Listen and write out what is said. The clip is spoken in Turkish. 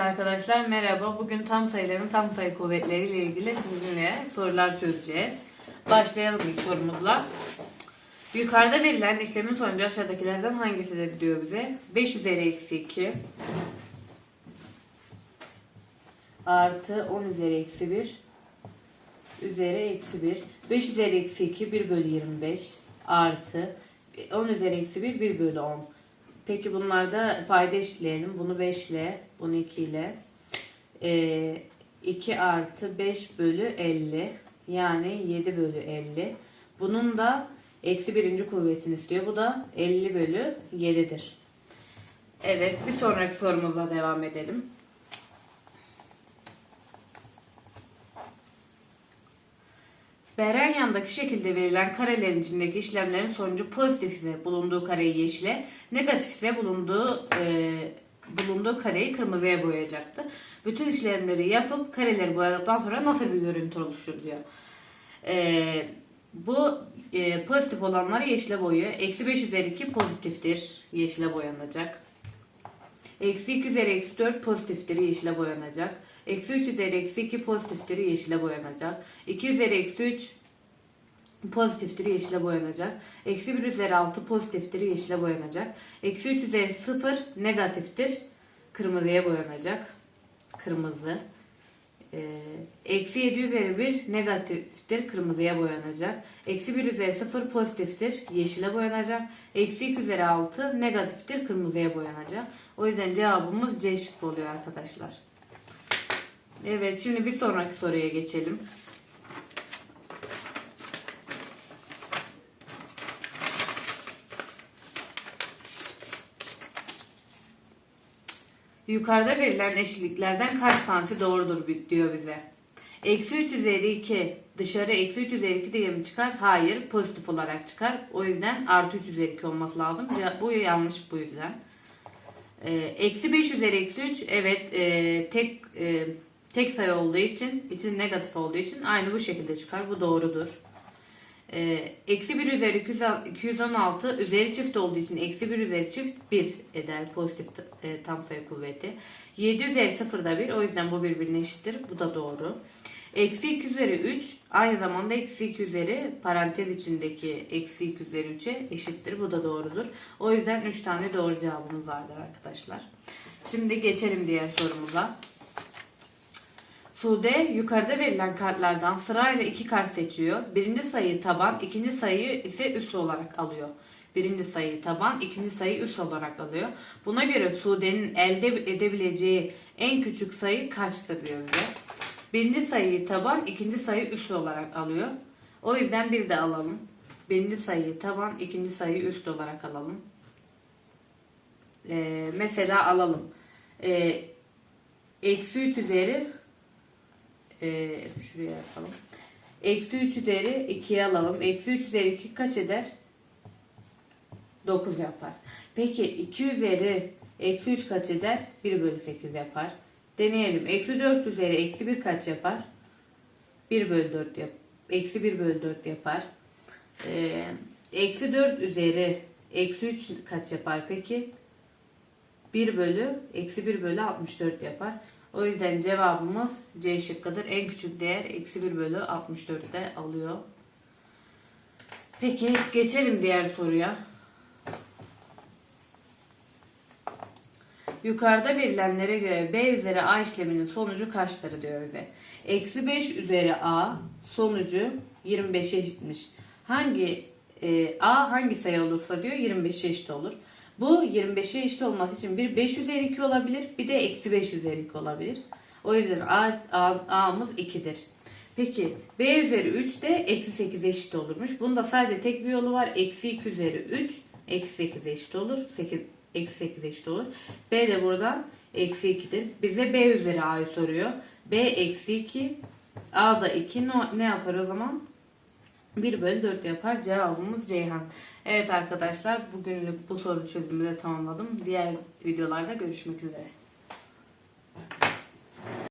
arkadaşlar merhaba. Bugün tam sayıların tam sayı kuvvetleri ile ilgili sizinle sorular çözeceğiz. Başlayalım ilk sorumuzla. Yukarıda verilen işlemin sonucu aşağıdakilerden hangisidir diyor bize. 5 üzeri eksi 2 artı 10 üzeri eksi 1 üzeri eksi 1. 5 üzeri eksi 2 1 bölü 25 artı 10 üzeri eksi 1 1 bölü 10. Peki bunlarda payda eşitleyelim. Bunu 5 ile, bunu 2 ile. Ee, 2 artı 5 bölü 50. Yani 7 bölü 50. Bunun da eksi birinci kuvvetini istiyor. Bu da 50 bölü 7'dir. Evet bir sonraki sorumuzla devam edelim. Beren yandaki şekilde verilen karelerin içindeki işlemlerin sonucu pozitif ise bulunduğu kareyi yeşile, negatif ise bulunduğu e, bulunduğu kareyi kırmızıya boyayacaktı. Bütün işlemleri yapıp kareleri boyadıktan sonra nasıl bir görüntü oluşur diyor. E, bu e, pozitif olanları yeşile boyuyor. Eksi 5 üzeri 2 pozitiftir. Yeşile boyanacak. Eksi 2 üzeri eksi 4 pozitiftir. Yeşile boyanacak. Eksi 3 üzeri eksi 2 pozitiftir. Yeşile boyanacak. 2 üzeri eksi 3 pozitiftir. Yeşile boyanacak. Eksi 1 üzeri 6 pozitiftir. Yeşile boyanacak. Eksi 3 üzeri 0 negatiftir. Kırmızıya boyanacak. Kırmızı. Ee, Eksi 7 üzeri 1 negatiftir. Kırmızıya boyanacak. Eksi 1 üzeri 0 pozitiftir. Yeşile boyanacak. Eksi 2 üzeri 6 negatiftir. Kırmızıya boyanacak. O yüzden cevabımız C şıkkı oluyor arkadaşlar. Evet şimdi bir sonraki soruya geçelim. Yukarıda verilen eşitliklerden kaç tanesi doğrudur diyor bize. Eksi 3 üzeri 2 dışarı eksi 3 üzeri 2 diye mi çıkar? Hayır pozitif olarak çıkar. O yüzden artı 3 üzeri 2 olması lazım. Bu yanlış bu yüzden. Ee, eksi 5 üzeri eksi 3 evet e, tek e, tek sayı olduğu için için negatif olduğu için aynı bu şekilde çıkar. Bu doğrudur. Ee, eksi 1 üzeri 216 üzeri çift olduğu için eksi 1 üzeri çift 1 eder pozitif e, tam sayı kuvveti. 7 üzeri 0 da 1 o yüzden bu birbirine eşittir. Bu da doğru. Eksi 2 üzeri 3 aynı zamanda eksi 2 üzeri parantez içindeki eksi 2 üzeri 3'e eşittir. Bu da doğrudur. O yüzden 3 tane doğru cevabımız vardır arkadaşlar. Şimdi geçelim diğer sorumuza. Sude yukarıda verilen kartlardan sırayla iki kart seçiyor. Birinci sayıyı taban, ikinci sayıyı ise üst olarak alıyor. Birinci sayıyı taban, ikinci sayıyı üst olarak alıyor. Buna göre Sude'nin elde edebileceği en küçük sayı kaçtır diyor bize. Birinci sayıyı taban, ikinci sayı üst olarak alıyor. O yüzden bir de alalım. Birinci sayıyı taban, ikinci sayıyı üst olarak alalım. Ee, mesela alalım. Ee, eksi 3 üzeri e, şuraya yapalım. Eksi 3 üzeri 2'ye alalım. Eksi 3 üzeri 2 kaç eder? 9 yapar. Peki 2 üzeri eksi 3 kaç eder? 1 bölü 8 yapar. Deneyelim. Eksi 4 üzeri eksi 1 kaç yapar? 1 bölü 4 yap. Eksi 1 bölü 4 yapar. Ee, eksi 4 üzeri eksi 3 kaç yapar peki? 1 bölü eksi 1 bölü 64 yapar. O yüzden cevabımız C şıkkıdır. En küçük değer eksi 1 bölü 64'te alıyor. Peki geçelim diğer soruya. Yukarıda verilenlere göre B üzeri A işleminin sonucu kaçtır diyor bize. Eksi 5 üzeri A sonucu 25'e eşitmiş. Hangi e, A hangi sayı olursa diyor 25'e eşit olur. Bu 25'e eşit olması için bir 5 üzeri 2 olabilir bir de eksi 5 üzeri 2 olabilir. O yüzden A, A, A'mız 2'dir. Peki B üzeri 3 de eksi 8 eşit olurmuş. Bunda sadece tek bir yolu var. Eksi 2 üzeri 3 eksi 8 eşit olur. 8, eksi 8 eşit olur. B de buradan eksi 2'dir. Bize B üzeri A'yı soruyor. B eksi 2 A da 2 ne yapar o zaman? 1 bölü 4 yapar. Cevabımız Ceyhan. Evet arkadaşlar bugünlük bu soru çözümümü de tamamladım. Diğer videolarda görüşmek üzere.